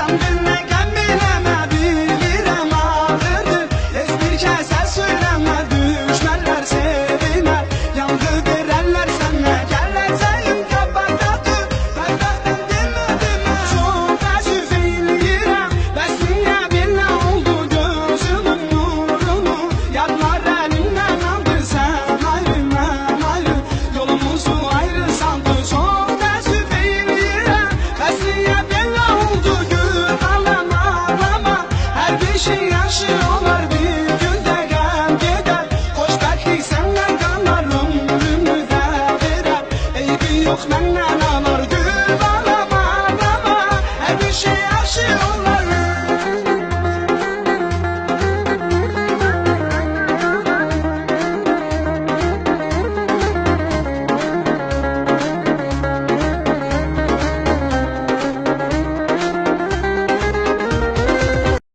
something like I yok benden